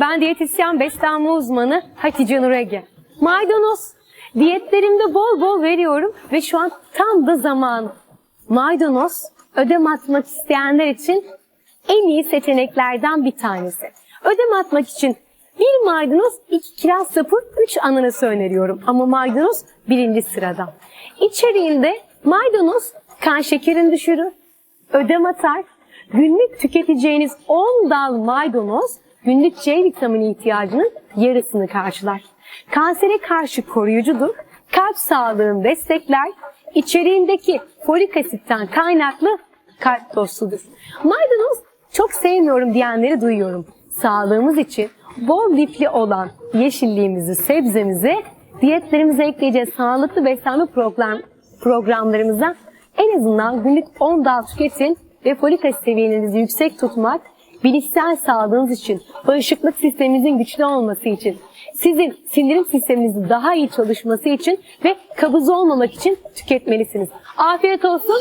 ben diyetisyen beslenme uzmanı Hatice Nur Ege. Maydanoz, diyetlerimde bol bol veriyorum ve şu an tam da zamanı. Maydanoz, ödem atmak isteyenler için en iyi seçeneklerden bir tanesi. Ödem atmak için bir maydanoz, iki kiraz sapı, üç ananas öneriyorum. Ama maydanoz birinci sırada. İçeriğinde maydanoz kan şekerini düşürür, ödem atar. Günlük tüketeceğiniz 10 dal maydanoz günlük C vitamini ihtiyacının yarısını karşılar. Kansere karşı koruyucudur, kalp sağlığını destekler, içeriğindeki folik asitten kaynaklı kalp dostudur. Maydanoz çok sevmiyorum diyenleri duyuyorum. Sağlığımız için bol lifli olan yeşilliğimizi, sebzemizi diyetlerimize ekleyeceğiz. Sağlıklı beslenme program, programlarımıza en azından günlük 10 dal tüketin ve folik asit seviyenizi yüksek tutmak bilişsel sağlığınız için, bağışıklık sisteminizin güçlü olması için, sizin sindirim sisteminizin daha iyi çalışması için ve kabız olmamak için tüketmelisiniz. Afiyet olsun.